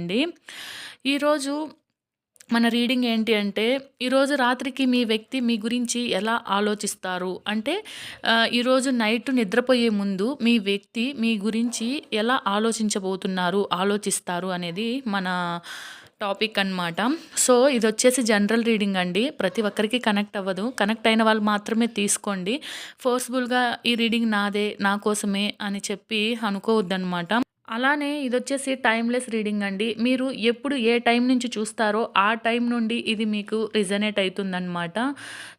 అండి ఈరోజు మన రీడింగ్ ఏంటి అంటే ఈరోజు రాత్రికి మీ వ్యక్తి మీ గురించి ఎలా ఆలోచిస్తారు? అంటే ఈరోజు నైట్ నిద్రపోయే ముందు మీ వ్యక్తి మీ గురించి ఎలా ఆలోచించబోతున్నారు ఆలోచిస్తారు అనేది మన టాపిక్ అనమాట సో ఇది వచ్చేసి జనరల్ రీడింగ్ అండి. ప్రతి ఒక్కరికి కనెక్ట్ అవ్వదు. కనెక్ట్ అయిన వాళ్ళు మాత్రమే తీసుకోండి. ఫోర్స్ఫుల్గా ఈ రీడింగ్ నాదే నా కోసమే అని చెప్పి అనుకోవద్దనమాట అలానే ఇది వచ్చేసి టైమ్లెస్ రీడింగ్ అండి. మీరు ఎప్పుడు ఏ టైం నుంచి చూస్తారో ఆ టైం నుండి ఇది మీకు రిజనేట్ అవుతుందన్నమాట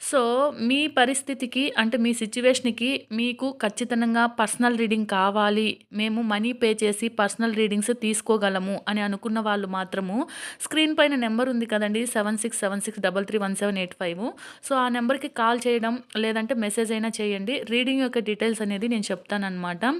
సో మీ పరిస్థితికి అంటే మీ సిచ్యువేషన్కి మీకు ఖచ్చితంగా పర్సనల్ రీడింగ్ కావాలి. మేము మనీ పే చేసి పర్సనల్ రీడింగ్స్ తీసుకోగలము అని అనుకున్న వాళ్ళు మాత్రము స్క్రీన్ పైన నెంబర్ ఉంది కదండి seven six seven six double three one seven eight five. So ఆ నెంబర్కి కాల్ చేయడం లేదంటే మెసేజ్ అయినా చేయండి. రీడింగ్ యొక్క డీటెయిల్స్ అనేది నేను చెప్తానమాట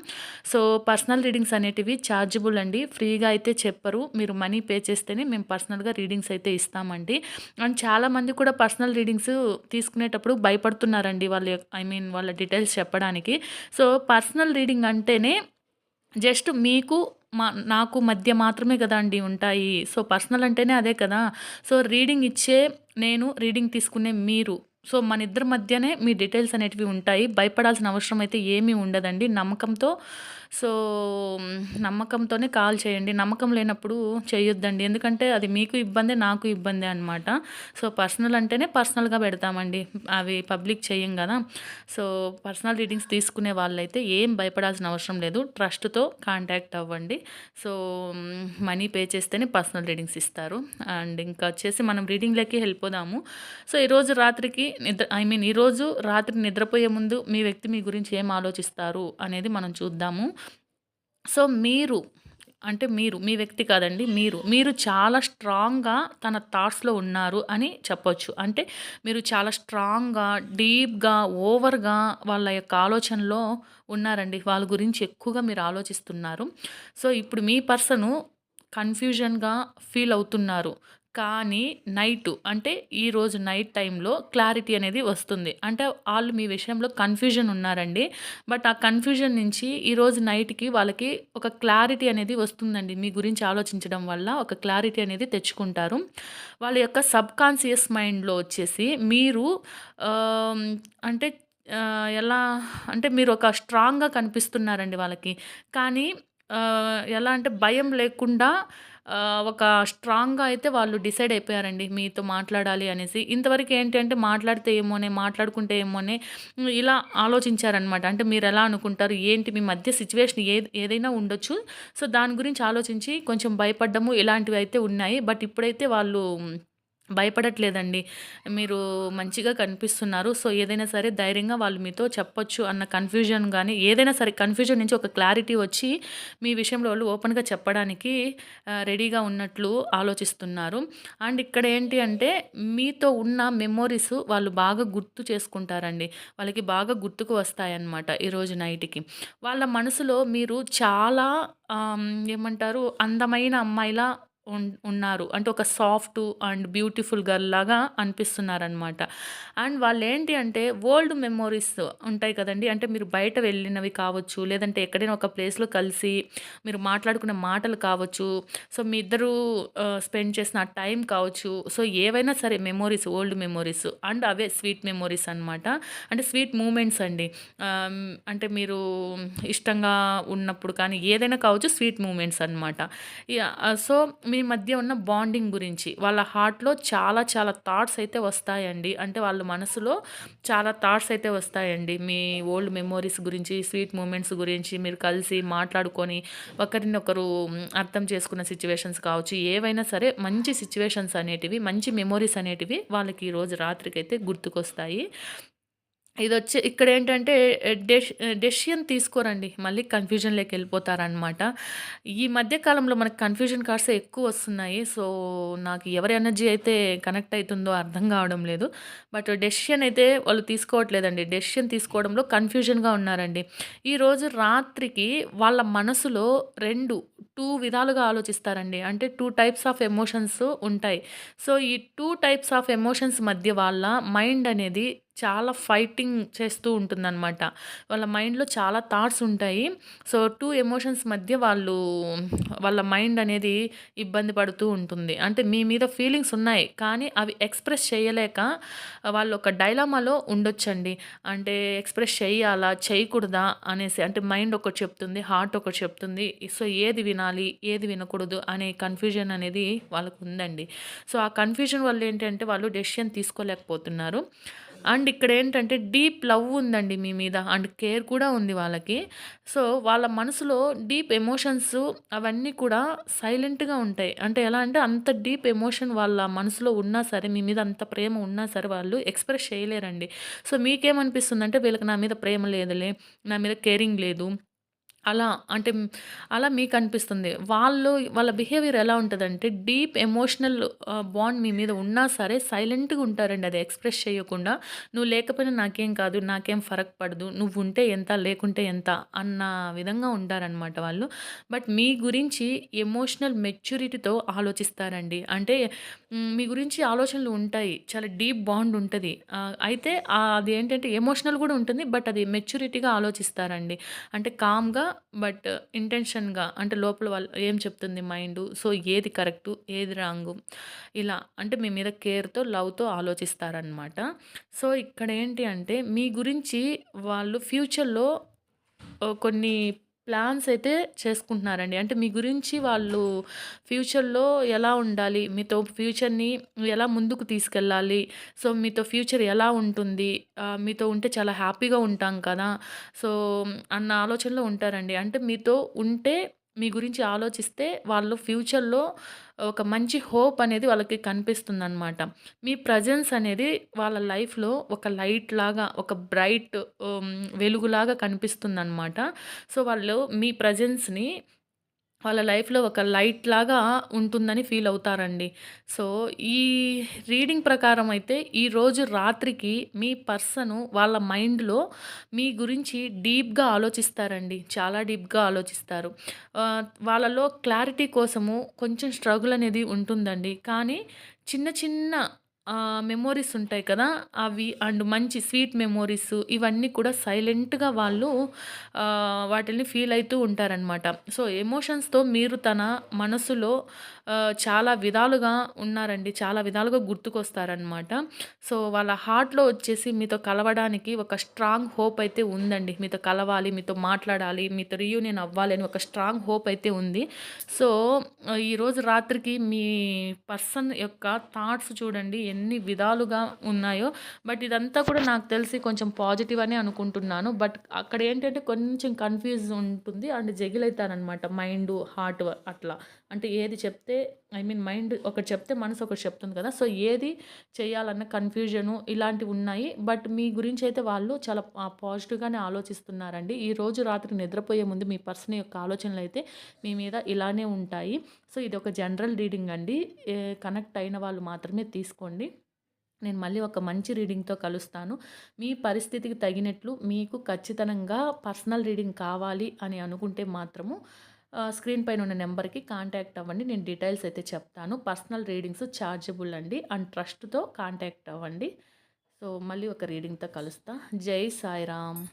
సో పర్సనల్ రీడింగ్స్ అనేటివి ఛార్జబుల్ అండి. ఫ్రీగా అయితే చెప్పరు. మీరు మనీ పే చేస్తేనే మేము పర్సనల్గా రీడింగ్స్ అయితే ఇస్తామండి. అండ్ చాలామంది కూడా పర్సనల్ రీడింగ్స్ తీసుకునేటప్పుడు భయపడుతున్నారండి వాళ్ళ ఐ మీన్ వాళ్ళ డీటెయిల్స్ చెప్పడానికి. సో పర్సనల్ రీడింగ్ అంటేనే జస్ట్ మీకు మా నాకు మధ్య మాత్రమే కదా అండి ఉంటాయి. సో పర్సనల్ అంటేనే అదే కదా. సో రీడింగ్ ఇచ్చే నేను రీడింగ్ తీసుకునే మీరు. సో మన ఇద్దరి మధ్యనే మీ డీటెయిల్స్ అనేటివి ఉంటాయి. భయపడాల్సిన అవసరం అయితే ఏమీ ఉండదండి. నమ్మకంతో సో నమ్మకంతోనే కాల్ చేయండి. నమ్మకం లేనప్పుడు చేయొద్దండి. ఎందుకంటే అది మీకు ఇబ్బంది నాకు ఇబ్బంది అనమాట సో పర్సనల్ అంటేనే పర్సనల్గా పెడతామండి. అవి పబ్లిక్ చేయం కదా. సో పర్సనల్ రీడింగ్స్ తీసుకునే వాళ్ళైతే ఏం భయపడాల్సిన అవసరం లేదు. ట్రస్ట్తో కాంటాక్ట్ అవ్వండి. సో మనీ పే చేస్తేనే పర్సనల్ రీడింగ్స్ ఇస్తారు. అండ్ ఇంకా వచ్చేసి మనం రీడింగ్లోకి వెళ్ళిపోదాము. సో ఈరోజు రాత్రికి నిద్ర ఐ మీన్ ఈరోజు రాత్రి నిద్రపోయే ముందు మీ వ్యక్తి మీ గురించి ఏం ఆలోచిస్తారు అనేది మనం చూద్దాము. సో మీరు అంటే మీరు మీ వ్యక్తి కాదండి మీరు మీరు చాలా స్ట్రాంగ్గా తన థాట్స్లో ఉన్నారు అని చెప్పొచ్చు. అంటే మీరు చాలా స్ట్రాంగ్గా డీప్గా ఓవర్గా వాళ్ళ యొక్క ఆలోచనలో ఉన్నారండి. వాళ్ళ గురించి ఎక్కువగా మీరు ఆలోచిస్తున్నారు. సో ఇప్పుడు మీ పర్సను కన్ఫ్యూజన్గా ఫీల్ అవుతున్నారు. కానీ నైటు అంటే ఈరోజు నైట్ టైంలో క్లారిటీ అనేది వస్తుంది. అంటే వాళ్ళు మీ విషయంలో కన్ఫ్యూజన్ ఉన్నారండి. బట్ ఆ కన్ఫ్యూజన్ నుంచి ఈరోజు నైట్కి వాళ్ళకి ఒక క్లారిటీ అనేది వస్తుందండి. మీ గురించి ఆలోచించడం వల్ల ఒక క్లారిటీ అనేది తెచ్చుకుంటారు. వాళ్ళ యొక్క సబ్ కాన్షియస్ మైండ్లో వచ్చేసి మీరు అంటే ఎలా అంటే మీరు ఒక స్ట్రాంగ్గా కనిపిస్తున్నారండి వాళ్ళకి. కానీ ఎలా అంటే భయం లేకుండా ఒక స్ట్రాంగ్‌గా అయితే వాళ్ళు డిసైడ్ అయిపోయారండి మీతో మాట్లాడాలి అనేసి. ఇంతవరకు ఏంటి అంటే మాట్లాడితే ఏమోనే, మాట్లాడుకుంటే ఏమోనే ఇలా ఆలోచించారనమాట. అంటే మీరు ఎలా అనుకుంటారు? ఏంటి మీ మధ్య సిచ్యువేషన్ ఏది ఏదైనా ఉండొచ్చు. సో, దాని గురించి ఆలోచించి కొంచెం భయపడ్డము ఇలాంటివి అయితే ఉన్నాయి. బట్ ఇప్పుడైతే వాళ్ళు భయపడట్లేదండి. మీరు మంచిగా కనిపిస్తున్నారు. సో ఏదైనా సరే ధైర్యంగా వాళ్ళు మీతో చెప్పొచ్చు అన్న కన్ఫ్యూజన్ కానీ ఏదైనా సరే కన్ఫ్యూజన్ నుంచి ఒక క్లారిటీ వచ్చి మీ విషయంలో వాళ్ళు ఓపెన్గా చెప్పడానికి రెడీగా ఉన్నట్లు ఆలోచిస్తున్నారు. అండ్ ఇక్కడ ఏంటి అంటే మీతో ఉన్న మెమోరీస్ వాళ్ళు బాగా గుర్తు చేసుకుంటారండి. వాళ్ళకి బాగా గుర్తుకు వస్తాయన్నమాట ఈరోజు నైట్కి వాళ్ళ మనసులో మీరు చాలా ఏమంటారు అందమైన అమ్మాయిలా ఉన్నారు. అంటే ఒక సాఫ్ట్ అండ్ బ్యూటిఫుల్ గర్ల్ లాగా అనిపిస్తున్నారనమాట. అండ్ వాళ్ళు ఏంటి అంటే ఓల్డ్ మెమోరీస్ ఉంటాయి కదండీ! అంటే మీరు బయట వెళ్ళినవి కావచ్చు, లేదంటే ఎక్కడైనా ఒక ప్లేస్‌లో కలిసి మీరు మాట్లాడుకునే మాటలు కావచ్చు, సో మీ ఇద్దరు స్పెండ్ చేసిన టైం కావచ్చు, సో ఏవైనా సరే మెమోరీస్ ఓల్డ్ మెమోరీస్ అండ్ అవే స్వీట్ మెమోరీస్ అనమాట. అంటే స్వీట్ మూమెంట్స్ అండి. అంటే మీరు ఇష్టంగా ఉన్నప్పుడు కానీ ఏదైనా కావచ్చు స్వీట్ మూమెంట్స్ అనమాట. సో మీ మధ్య ఉన్న బాండింగ్ గురించి వాళ్ళ హార్ట్‌లో చాలా చాలా థాట్స్ అయితే వస్తాయండి. అంటే వాళ్ళ మనసులో చాలా థాట్స్ అయితే వస్తాయండి. మీ ఓల్డ్ మెమోరీస్ గురించి, స్వీట్ మూమెంట్స్ గురించి మీరు కలిసి మాట్లాడుకొని ఒకరినొకరు అర్థం చేసుకున్న సిచ్యువేషన్స్ కావచ్చు. ఏవైనా సరే మంచి సిచ్యువేషన్స్ అనేటివి, మంచి మెమోరీస్ అనేటివి వాళ్ళకి ఈరోజు రాత్రికైతే గుర్తుకొస్తాయి. ఇది వచ్చి ఇక్కడ ఏంటంటే డెష్ డెసిషన్ తీసుకోరండి. మళ్ళీ కన్‌ఫ్యూజన్‌లోకి వెళ్ళిపోతారనమాట ఈ మధ్యకాలంలో మనకు కన్‌ఫ్యూజన్ ఎక్కువ వస్తున్నాయి సో, నాకు ఎవరి ఎనర్జీ అయితే కనెక్ట్ అవుతుందో అర్థం కావడం లేదు. బట్ డెసిషన్ అయితే వాళ్ళు తీసుకోవట్లేదండి. డెసిషన్ తీసుకోవడంలో కన్‌ఫ్యూజన్‌గా ఉన్నారండి. ఈరోజు రాత్రికి వాళ్ళ మనసులో 2, 2 విధాలుగా ఆలోచిస్తారండి. అంటే టూ టైప్స్ ఆఫ్ ఎమోషన్స్ ఉంటాయి. సో, ఈ టూ టైప్స్ ఆఫ్ ఎమోషన్స్ మధ్య వాళ్ళ మైండ్ అనేది చాలా ఫైటింగ్ చేస్తూ ఉంటుందన్నమాట వాళ్ళ మైండ్‌లో చాలా థాట్స్ ఉంటాయి. సో, టూ ఎమోషన్స్ మధ్య వాళ్ళు వాళ్ళ మైండ్ అనేది ఇబ్బంది పడుతూ ఉంటుంది. అంటే మీ మీద ఫీలింగ్స్ ఉన్నాయి. కానీ అవి ఎక్స్‌ప్రెస్ చేయలేక వాళ్ళు ఒక డైలామాలో ఉండొచ్చండి. అంటే ఎక్స్‌ప్రెస్ చేయాలా చేయకూడదా? అనేసి అంటే మైండ్ ఒకటి చెప్తుంది. హార్ట్ ఒకటి చెప్తుంది. సో, ఏది వినాలి? ఏది వినకూడదు? అనే కన్‌ఫ్యూజన్ అనేది వాళ్ళకు ఉందండి సో, ఆ కన్‌ఫ్యూజన్ వల్ల ఏంటంటే వాళ్ళు డెసిషన్ తీసుకోలేకపోతున్నారు. అండ్ ఇక్కడ ఏంటంటే డీప్ లవ్ ఉందండి మీ మీద. అండ్ కేర్ కూడా ఉంది వాళ్ళకి. సో, వాళ్ళ మనసులో డీప్ ఎమోషన్స్ అవన్నీ కూడా సైలెంట్‌గా ఉంటాయి. అంటే ఎలా అంటే అంత డీప్ ఎమోషన్ వాళ్ళ మనసులో ఉన్నా సరే, మీ మీద అంత ప్రేమ ఉన్నా సరే వాళ్ళు ఎక్స్‌ప్రెస్ చేయలేరండి. సో, మీకేమనిపిస్తుందంటే వీళ్ళకి నా మీద ప్రేమ లేదులే, నా మీద కేరింగ్ లేదు. అలా అంటే అలా మీకు అనిపిస్తుంది వాళ్ళు వాళ్ళ బిహేవియర్ ఎలా ఉంటుందంటే డీప్ ఎమోషనల్ బాండ్ మీ మీద ఉన్నా సరే సైలెంట్‌గా ఉంటారండి. అది ఎక్స్‌ప్రెస్ చేయకుండా. నువ్వు లేకపోయినా నాకేం కాదు. నాకేం ఫరక్ పడదు. నువ్వు ఉంటే ఎంత లేకుంటే ఎంత అన్న విధంగా ఉంటారనమాట వాళ్ళు. బట్ మీ గురించి ఎమోషనల్ మెచ్యూరిటీతో ఆలోచిస్తారండి. అంటే మీ గురించి ఆలోచనలు ఉంటాయి. చాలా డీప్ బాండ్ ఉంటుంది అయితే అది ఏంటంటే ఎమోషనల్ కూడా ఉంటుంది. బట్ అది మెచ్యూరిటీగా ఆలోచిస్తారండి. అంటే కామ్‌గా బట్ ఇంటెన్షన్‌గా అంటే లోపల వాళ్ళు ఏం చెప్తుంది మైండ్ సో, ఏది కరెక్టు, ఏది రాంగు ఇలా అంటే మీ మీద కేర్‌తో, లవ్‌తో ఆలోచిస్తారనమాట. సో, ఇక్కడ ఏంటి అంటే మీ గురించి వాళ్ళు ఫ్యూచర్‌లో కొన్ని ప్లాన్స్ అయితే చేసుకుంటున్నారండి. అంటే మీ గురించి వాళ్ళు ఫ్యూచర్‌లో ఎలా ఉండాలి? మీతో ఫ్యూచర్‌ని ఎలా ముందుకు తీసుకెళ్ళాలి? సో, మీతో ఫ్యూచర్ ఎలా ఉంటుంది? మీతో ఉంటే చాలా హ్యాపీగా ఉంటాం కదా! సో, అన్న ఆలోచనలో ఉంటారండి. అంటే మీతో ఉంటే మీ గురించి ఆలోచిస్తే వాళ్ళు ఫ్యూచర్‌లో ఒక మంచి హోప్ అనేది వాళ్ళకి కనిపిస్తుందనమాట. మీ ప్రెజెన్స్ అనేది వాళ్ళ లైఫ్‌లో ఒక లైట్ లాగా, ఒక బ్రైట్ వెలుగులాగా వెలుగులాగా కనిపిస్తుందనమాట. సో, వాళ్ళు మీ ప్రెజెన్స్‌ని వాళ్ళ లైఫ్‌లో ఒక లైట్ లాగా ఉంటుందని ఫీల్ అవుతారండి. సో, ఈ రీడింగ్ ప్రకారం అయితే ఈరోజు రాత్రికి మీ పర్సను వాళ్ళ మైండ్‌లో మీ గురించి డీప్‌గా ఆలోచిస్తారండి. చాలా డీప్‌గా ఆలోచిస్తారు. వాళ్ళలో క్లారిటీ కోసము కొంచెం స్ట్రగుల్ అనేది ఉంటుందండి. కానీ చిన్న చిన్న మెమోరీస్ ఉంటాయి కదా! అవి అండ్ మంచి స్వీట్ మెమోరీస్ ఇవన్నీ కూడా సైలెంట్‌గా వాళ్ళు వాటిని వాటిల్ని ఫీల్ అవుతూ ఉంటారనమాట. సో, ఎమోషన్స్‌తో మీరు తన మనసులో చాలా విధాలుగా ఉన్నారండి. చాలా విధాలుగా గుర్తుకొస్తారనమాట. సో, వాళ్ళ హార్ట్‌లో వచ్చేసి మీతో కలవడానికి ఒక స్ట్రాంగ్ హోప్ అయితే ఉందండి. మీతో కలవాలి, మీతో మాట్లాడాలి, మీతో రీయూనియన్ అవ్వాలి అని ఒక స్ట్రాంగ్ హోప్ అయితే ఉంది. సో, ఈరోజు రాత్రికి మీ పర్సన్ యొక్క థాట్స్ చూడండి ఎన్ని విధాలుగా ఉన్నాయో. బట్ ఇదంతా కూడా నాకు తెలిసి కొంచెం పాజిటివ్ అనే అనుకుంటున్నాను. బట్ అక్కడ ఏంటంటే కొంచెం కన్‌ఫ్యూజ్ ఉంటుంది. అండ్ జగిలైతారనమాట మైండ్ హార్ట్ అట్లా. అంటే ఏది చెప్తే ఐ మీన్ మైండ్ ఒకటి చెప్తే మనసు ఒకటి చెప్తుంది కదా! సో, ఏది చేయాలన్న కన్‌ఫ్యూజను ఇలాంటివి ఉన్నాయి. బట్ మీ గురించి అయితే వాళ్ళు చాలా పాజిటివ్‌గానే ఆలోచిస్తున్నారండి. ఈ రోజు రాత్రి నిద్రపోయే ముందు మీ పర్సన్ యొక్క ఆలోచనలు అయితే మీ మీద ఇలానే ఉంటాయి. సో, ఇది ఒక జనరల్ రీడింగ్ అండి. కనెక్ట్ అయిన వాళ్ళు మాత్రమే తీసుకోండి. నేను మళ్ళీ ఒక మంచి రీడింగ్‌తో కలుస్తాను. మీ పరిస్థితికి తగినట్లు మీకు ఖచ్చితంగా పర్సనల్ రీడింగ్ కావాలి అని అనుకుంటే మాత్రము స్క్రీన్ పైన ఉన్న నెంబర్‌కి కాంటాక్ట్ అవ్వండి. నేను డీటెయిల్స్ అయితే చెప్తాను. పర్సనల్ రీడింగ్స్ ఛార్జబుల్ అండి. అండ్ ట్రస్ట్‌తో కాంటాక్ట్ అవ్వండి. సో, మళ్ళీ ఒక రీడింగ్‌తో కలుస్తా. జై సాయిరామ్.